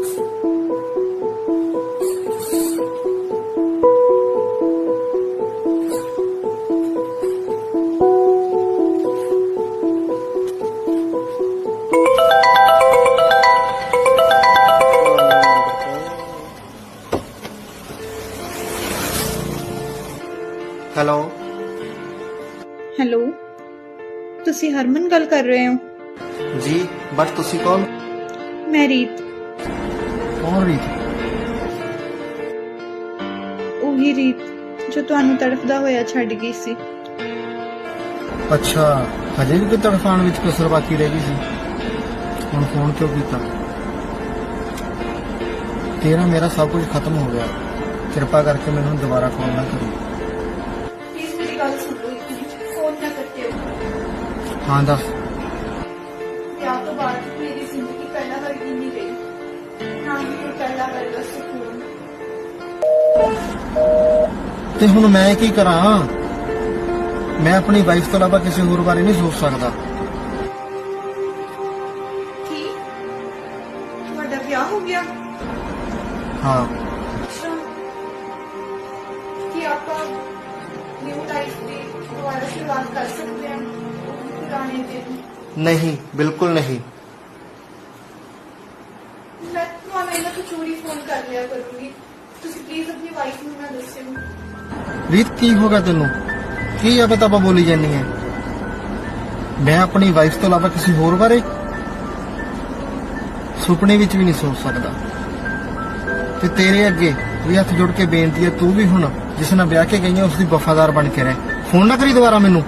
Hello hello ਤੁਸੀਂ ਹਰਮਨ ਗੱਲ ਕਰ ਰਹੇ ਹੋ? ਜੀ ਬਟ ਤੁਸੀਂ ਕੌਣ? ਮੈਂ ਰੀਤ। ਕੌਣ ਰੀਤ? ਉਹੀ ਰੀਤ ਜੋ ਤੁਹਾਨੂੰ ਤੜਫਦਾ ਹੋਇਆ ਛੱਡ ਗਈ ਸੀ। ਅੱਛਾ ਹਜੇ ਵੀ ਕੋਈ ਤੜਫਾਨ ਵਿੱਚ ਕਸਰ ਬਾਕੀ ਰਹਿ ਗਈ ਸੀ? ਹੁਣ ਫੋਨ ਕਿਉਂ ਕੀਤਾ? ਤੇਰਾ ਮੇਰਾ ਸਭ ਕੁਝ ਖਤਮ ਹੋ ਗਿਆ। ਕਿਰਪਾ ਕਰਕੇ ਮੈਨੂੰ ਦੁਬਾਰਾ ਫੋਨ ਨਾ ਕਰੀ। ਪਲੀਜ਼ ਮੇਰੀ ਗੱਲ ਸੁਣੋ ਫੋਨ ਨਾ ਕੱਟਿਓ। ਹਾਂ ਦੱਸ। ਤੇ ਹੁਣ ਮੈਂ ਕੀ ਕਰਾਂ? ਮੈਂ ਆਪਣੀ ਵਾਈਫ ਤੋਂ ਇਲਾਵਾ ਕਿਸੇ ਹੋਰ ਬਾਰੇ ਨਹੀਂ ਸੋਚ ਸਕਦਾ। ਕੀ? ਤੁਹਾਡਾ ਵਿਆਹ ਹੋ ਗਿਆ? ਹਾਂ। ਅੱਛਾ। ਕੀ ਆਪਾਂ ਨਿਊ ਲਾਈਫ ਦੀ ਦੁਬਾਰਾ ਸ਼ੁਰੂਆਤ ਕਰ ਸਕਦੇ ਹਾਂ ਉਹ ਵੀ ਪੁਰਾਣੇ ਦਿਨ? ਨਹੀਂ ਬਿਲਕੁਲ ਨਹੀਂ। ਮੈਂ ਤੁਹਾਨੂੰ ਇਹਨਾਂ ਤੋਂ ਚੋਰੀ ਫੋਨ ਕਰ ਲਿਆ ਕਰੂੰਗੀ। ਤੁਸੀਂ ਪਲੀਜ਼ ਆਪਣੀ ਵਾਈਫ ਨੂੰ ਨਾ ਦੱਸਿਓ। ਰੀਤ ਕੀ ਹੋ ਗਿਆ ਤੈਨੂੰ? ਕੀ ਆ ਪਤਾ ਬੋਲੀ ਜਾਨੀ ਹੈ? ਮੈਂ ਆਪਣੀ ਵਾਈਫ ਤੋਂ ਇਲਾਵਾ ਕਿਸੇ ਹੋਰ ਬਾਰੇ ਸੁਪਨੇ ਵਿੱਚ ਵੀ ਨਹੀਂ ਸੋਚ ਸਕਦਾ। ਤੇ ਤੇਰੇ ਅੱਗੇ ਵੀ ਹੱਥ ਜੋੜ ਕੇ ਬੇਨਤੀ ਹੈ, ਤੂੰ ਵੀ ਹੁਣ ਜਿਸ ਨਾਲ ਵਿਆਹ ਕੇ ਗਈ ਹੈ, ਉਸ ਦੀ ਵਫਾਦਾਰ ਬਣ ਕੇ ਰਹਿ। ਫੋਨ ਨਾ ਕਰੀ ਦੁਬਾਰਾ ਮੈਨੂੰ।